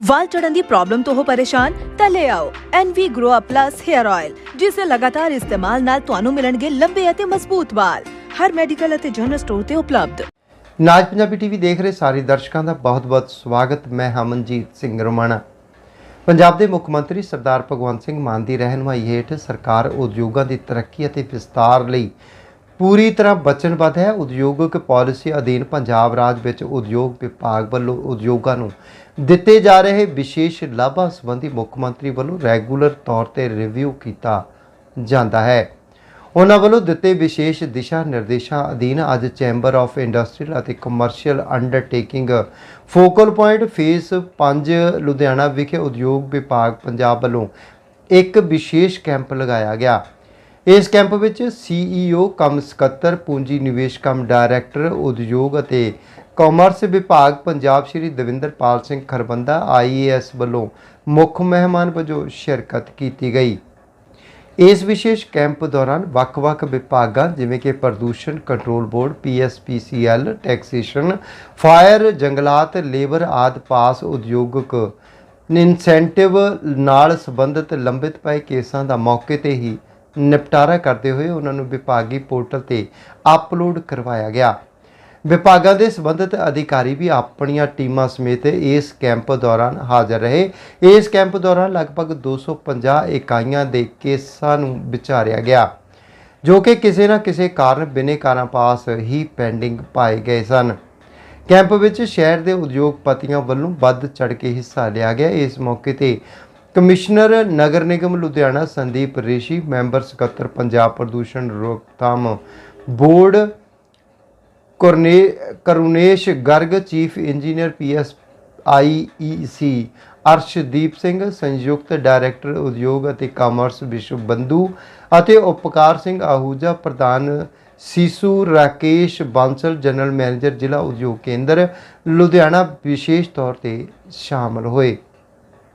ਵਾਲ ਝੜਨ ਦੀ problem ਤੋਂ ਹੋ ਪਰੇਸ਼ਾਨ, ਤਾਂ ਲੈ ਆਓ NV Grow Up Plus Hair Oil ਜਿਸ ਦੇ ਲਗਾਤਾਰ ਇਸਤੇਮਾਲ ਨਾਲ ਤੁਹਾਨੂੰ ਮਿਲਣਗੇ ਲੰਬੇ ਅਤੇ ਮਜ਼ਬੂਤ ਵਾਲ। ਹਰ ਮੈਡੀਕਲ ਅਤੇ ਜਨਰਲ ਸਟੋਰ ਤੇ ਉਪਲਬਧ। ਨਾਜ ਪੰਜਾਬੀ ਟੀਵੀ ਦੇਖ ਰਹੇ ਸਾਰੇ ਦਰਸ਼ਕਾਂ ਦਾ ਬਹੁਤ-ਬਹੁਤ ਸਵਾਗਤ। ਮੈਂ ਹਮਨਜੀਤ ਸਿੰਘ ਰਮਾਣਾ। ਪੰਜਾਬ ਦੇ ਮੁੱਖ ਮੰਤਰੀ ਸਰਦਾਰ ਭਗਵੰਤ ਸਿੰਘ ਮਾਨ ਦੀ ਰਹਿਨੁਮਾਈ ਹੇਠ ਸਰਕਾਰ ਉਦਯੋਗਾਂ ਦੀ ਤਰੱਕੀ ਅਤੇ ਵਿਸਤਾਰ ਲਈ ਪੂਰੀ ਤਰ੍ਹਾਂ ਵਚਨਬੱਧ ਹੈ। ਉਦਯੋਗਿਕ ਪਾਲਿਸੀ ਅਧੀਨ ਪੰਜਾਬ ਰਾਜ ਵਿੱਚ ਉਦਯੋਗ ਵਿਭਾਗ ਵੱਲੋਂ ਉਦਯੋਗਾਂ ਨੂੰ ਦਿੱਤੇ ਜਾ ਰਹੇ ਵਿਸ਼ੇਸ਼ ਲਾਭਾਂ ਸੰਬੰਧੀ ਮੁੱਖ ਮੰਤਰੀ ਵੱਲੋਂ ਰੈਗੂਲਰ ਤੌਰ ਤੇ ਰਿਵਿਊ ਕੀਤਾ ਜਾਂਦਾ ਹੈ। ਉਹਨਾਂ ਵੱਲੋਂ ਦਿੱਤੇ ਵਿਸ਼ੇਸ਼ ਦਿਸ਼ਾ ਨਿਰਦੇਸ਼ਾਂ ਅਧੀਨ ਅੱਜ ਚੈਂਬਰ ਆਫ ਇੰਡਸਟਰੀਅਲ ਅਤੇ commercial undertaking focal point phase 5 Ludhiana ਵਿਖੇ ਉਦਯੋਗ ਵਿਭਾਗ ਪੰਜਾਬ ਵੱਲੋਂ ਇੱਕ ਵਿਸ਼ੇਸ਼ ਕੈਂਪ ਲਗਾਇਆ ਗਿਆ। ਇਸ ਕੈਂਪ ਵਿੱਚ ਸੀਈਓ ਕਮ ਸਕੱਤਰ, ਪੂੰਜੀ ਨਿਵੇਸ਼ ਕਮ ਡਾਇਰੈਕਟਰ, ਉਦਯੋਗ ਅਤੇ ਕਾਮਰਸ ਵਿਭਾਗ ਪੰਜਾਬ ਸ਼੍ਰੀ ਦਵਿੰਦਰਪਾਲ ਸਿੰਘ ਖਰਬੰਦਾ ਆਈਏਐਸ ਵੱਲੋਂ ਮੁੱਖ ਮਹਿਮਾਨ ਵਜੋਂ ਸ਼ਿਰਕਤ ਕੀਤੀ ਗਈ। ਇਸ ਵਿਸ਼ੇਸ਼ ਕੈਂਪ ਦੌਰਾਨ ਵੱਖ-ਵੱਖ ਵਿਭਾਗਾਂ ਜਿਵੇਂ ਕਿ ਪ੍ਰਦੂਸ਼ਣ control board PSPCL taxation, fire, ਜੰਗਲਾਤ, ਲੇਬਰ ਆਦਿ ਪਾਸ ਉਦਯੋਗਿਕ ਇਨਸੈਂਟਿਵ ਨਾਲ ਸੰਬੰਧਿਤ ਲੰਬਿਤ ਪਏ ਕੇਸਾਂ ਦਾ ਮੌਕੇ ਤੇ ਹੀ ਨਿਪਟਾਰਾ ਕਰਦੇ ਹੋਏ ਉਹਨਾਂ ਨੂੰ ਵਿਭਾਗੀ ਪੋਰਟਲ ਤੇ ਅਪਲੋਡ ਕਰਵਾਇਆ ਗਿਆ। ਵਿਭਾਗਾਂ ਦੇ ਸੰਬੰਧਿਤ ਅਧਿਕਾਰੀ ਵੀ ਆਪਣੀਆਂ ਟੀਮਾਂ ਸਮੇਤ ਇਸ ਕੈਂਪ ਦੌਰਾਨ ਹਾਜ਼ਰ ਰਹੇ। ਇਸ ਕੈਂਪ ਦੌਰਾਨ ਲਗਭਗ 250 ਇਕਾਈਆਂ ਦੇ ਕੇਸਾਂ ਨੂੰ ਵਿਚਾਰਿਆ ਗਿਆ, ਜੋ ਕਿ ਕਿਸੇ ਨਾ ਕਿਸੇ ਕਾਰਨ ਬਿਨੇਕਾਰਾਂ ਪਾਸ ਹੀ ਪੈਂਡਿੰਗ ਪਾਏ ਗਏ ਸਨ। ਕੈਂਪ ਵਿੱਚ ਸ਼ਹਿਰ ਦੇ ਉਦਯੋਗਪਤੀਆਂ ਵੱਲੋਂ ਵੱਧ ਚੜ ਕੇ ਹਿੱਸਾ ਲਿਆ ਗਿਆ। ਇਸ ਮੌਕੇ ਤੇ ਕਮਿਸ਼ਨਰ ਨਗਰ ਨਿਗਮ ਲੁਧਿਆਣਾ ਸੰਦੀਪ ਰਿਸ਼ੀ, ਮੈਂਬਰ ਸਕੱਤਰ ਪੰਜਾਬ ਪ੍ਰਦੂਸ਼ਣ ਰੋਕਥਾਮ ਬੋਰਡ ਕਰਨੇ, Karunesh Garg, chief engineer PS IEC Arshdeep Singh, ਸੰਯੁਕਤ ਡਾਇਰੈਕਟਰ ਉਦਯੋਗ ਅਤੇ ਕਾਮਰਸ ਵਿਸ਼ਵ ਬੰਧੂ ਅਤੇ ਉਪਕਾਰ ਸਿੰਘ ਆਹੂਜਾ, ਪ੍ਰਧਾਨ CICU Rakesh Bansal, general manager ਜ਼ਿਲ੍ਹਾ ਉਦਯੋਗ ਕੇਂਦਰ, ਲੁਧਿਆਣਾ ਵਿਸ਼ੇਸ਼ ਤੌਰ ਤੇ ਸ਼ਾਮਲ ਹੋਏ।